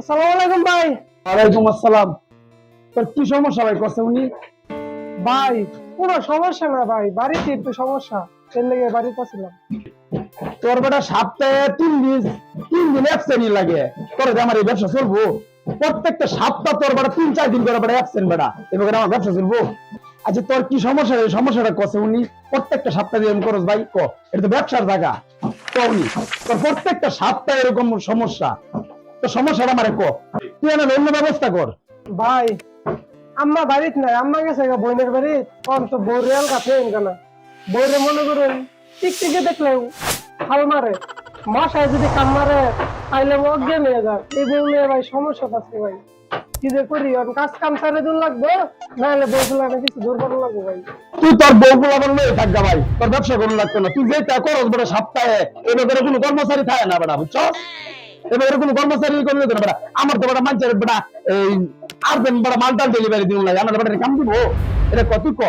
আসসালামু আলাইকুম ভাই। ওয়ালাইকুম আসসালাম। কি সমস্যা ভাই? করছে উনি? ভাই কোনো সমস্যা না ভাই। বাড়িতে একটু সমস্যা। এর লেগে বাড়িতে ছিলাম। তোর বেটা সপ্তাহে তিন দিন তিন দিন অ্যাবসেন্ট লাগে। তোর আমার এই ব্যবসা চলবো প্রত্যেকটা সপ্তাহ তোর বেটা তিন চার দিন করে বেটা অ্যাবসেন্ট বেটা। আমার ব্যবসা চলবো। আচ্ছা তোর কি সমস্যা এই সমস্যাটা কছে উনি? প্রত্যেকটা সপ্তাহে এরকম করস ভাই ক? এটা তো ব্যবসার জায়গা। ক উনি? তোর প্রত্যেকটা সপ্তাহে এরকম সমস্যা। তো সমস্যাটা আমারে ক। তুই এনে অন্য ব্যবস্থা কর। ভাই আম্মা বাড়িতে নাই আম্মা গেছে গা বোনের বাড়ি। কম তো বউ রেল কাছে কেন বউরে মনে করেন টিকটিকে দেখলে হাল মারে। মশায় যদি কাম মারে তাইলে অজ্ঞান হয়ে যায়। এই বউ নিয়ে ভাই সমস্যা আছে ভাই। কি যে করি এখন কাজ কাম সারে দূর লাগবে নাহলে বউ গুলা কিছু দূর করা লাগবে ভাই। তুই তোর বউগুলো আমার লয়ে থাকবা ভাই তোর ব্যবসা করুন লাগতো না। তুই যেটা করস বড় সপ্তাহে এবার কোনো কর্মচারী থাকে না বেটা বুঝছ এবার কোনো কর্মচারী না। বেটা আমার তো বেটা বেটা এই আর দেন বেটা মালটাল ডেলিভারি দিন লাগে আমার বেটা কাম দিব। এটা কত ক?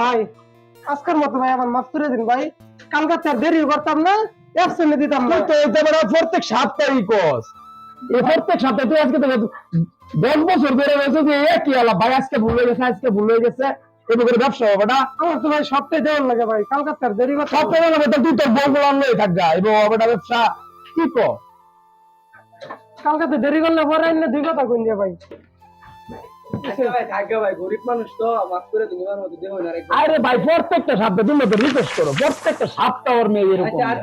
ভাই আজকের মতো ভাই আমার মাফ করে দিন ভাই। কালকে তো আর দেরি করতাম না একসঙ্গে দিতাম না। তো এটা বেটা প্রত্যেক সপ্তাহে কস। এই প্রত্যেক সপ্তাহে তুই আজকে তো দশ বছর ধরে রয়েছে যে এ কি আলা ভাই আজকে ভুল হয়ে গেছে আজকে ভুল হয়ে গেছে করে ব্যবসা হবে না। আমার তো ভাই সপ্তাহে দেওয়ার লাগে ভাই কালকে তো আর দেরি। সপ্তাহে তুই তোর বউগুলো লয়ে থাকবা এবং বেটা ব্যবসা কি কর কালকে তো দেরি করলে পরে এনে দুই কথা কইন দিয়ে ভাই। তো মাফ করে দিন এবার মতো দেবো না আরেকবার। আরে ভাই প্রত্যেকটা সপ্তাহে তুমি তো রিকোয়েস্ট করো প্রত্যেকটা সপ্তাহ ওর মেয়ে এরকম আচ্ছা আর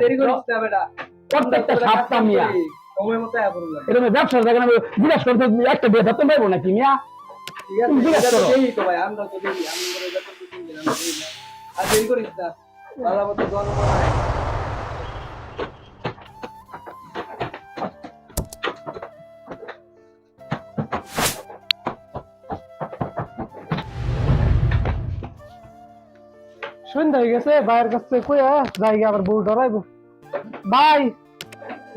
প্রত্যেকটা মিয়া। এরকম আমি জিজ্ঞাসা করতে একটা বিয়ে ধরতে পারব নাকি মিয়া? জিজ্ঞাসা করো। দেরি করিস না সন্ধ্যা হয়ে গেছে ভাইয়ের কাছ কইয়া জায়গা আবার বউ ডরাইবো ভাই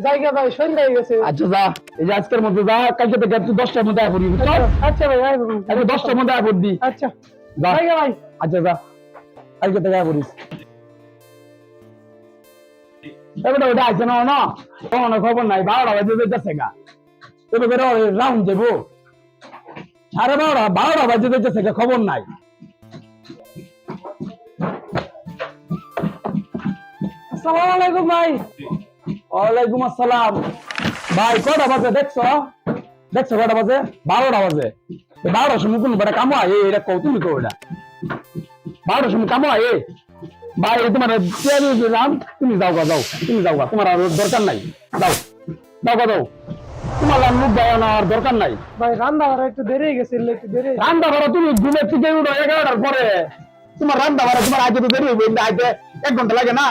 জায়গা ভাই সন্ধ্যা হয়ে গেছে। আচ্ছা যা এই যে আজকের মধ্যে যা কালকে থেকে তুই দশটার মধ্যে আয় বুঝছ? আচ্ছা ভাই। আজকে দশটার মধ্যে আয় পড়বি। আচ্ছা। জায়গা ভাই। আচ্ছা যা কালকে থেকে আয় এবারে ওটা আছে না না? কোনো খবর নাই বারোটা বাজে যেতেছে গা। এবারে রাউন্ড সাড়ে বারোটা বারোটা বাজে যেতেছে গা খবর নাই। আসসালামু আলাইকুম ভাই। ওয়ালাইকুম আসসালাম। ভাই কটা বাজে দেখছ? দেখছ কটা বাজে? বারোটা বাজে। বারোটার সময় কোনো বেটা কামা এ এটা কৌ তুমি কো এটা? বারোটার সময় কামা এ? ভাই তোমার রাম তুমি যাও গা যাও। তুমি যাও গা তোমার আর দরকার নাই। যাও। যাও গা যাও। তোমার মুখ দেওয়া না আর দরকার নাই। ভাই রান্না বাড়া একটু দেরি গেছে একটু দেরি। রান্না ভাড়া তুমি ঘুমের থেকে উঠো এগারোটার পরে। তোমার রান্না ভাড়া তোমার আগে তো দেরি হইবে আগে এক ঘণ্টা লাগে না।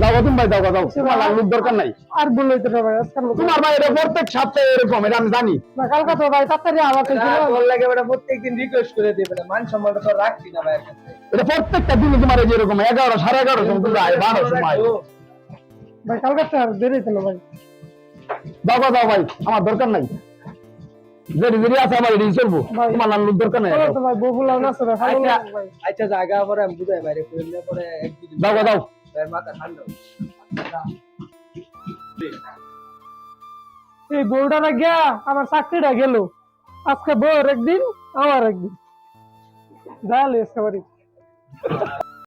গা তুমি ভাই তোমার দরকার নাই। আর না ভাই আজকাল তোমার ভাই এটা প্রত্যেক সপ্তাহে এরকম এটা আমি জানি। না কালকে তো ভাই তাড়াতাড়ি আমাকে না, তোর লাগে বেটা প্রত্যেকদিন রিকোয়েস্ট করে দিবে না মান সম্মানটা তো রাখছি না ভাইয়ের এটা প্রত্যেকটা দিনে তোমার এই এরকম এগারো সাড়ে এগারো সময় তুমি আয় সময়। ভাই কালকে তো আর দেরি হইতে ভাই। দাও দাও ভাই আমার দরকার নাই। যেটি যেটি আছে আমার এটি চলবো। তোমার নাম দরকার নাই। চলো বউ না ভালো আচ্ছা আচ্ছা জায়গা পরে আমি বুঝাই বাইরে পরে এক দাও দাও। এই বউটা না গিয়া আমার চাকরিটা গেল। আজকে বউর একদিন আমার একদিন। যাইলে এসে বাড়ি।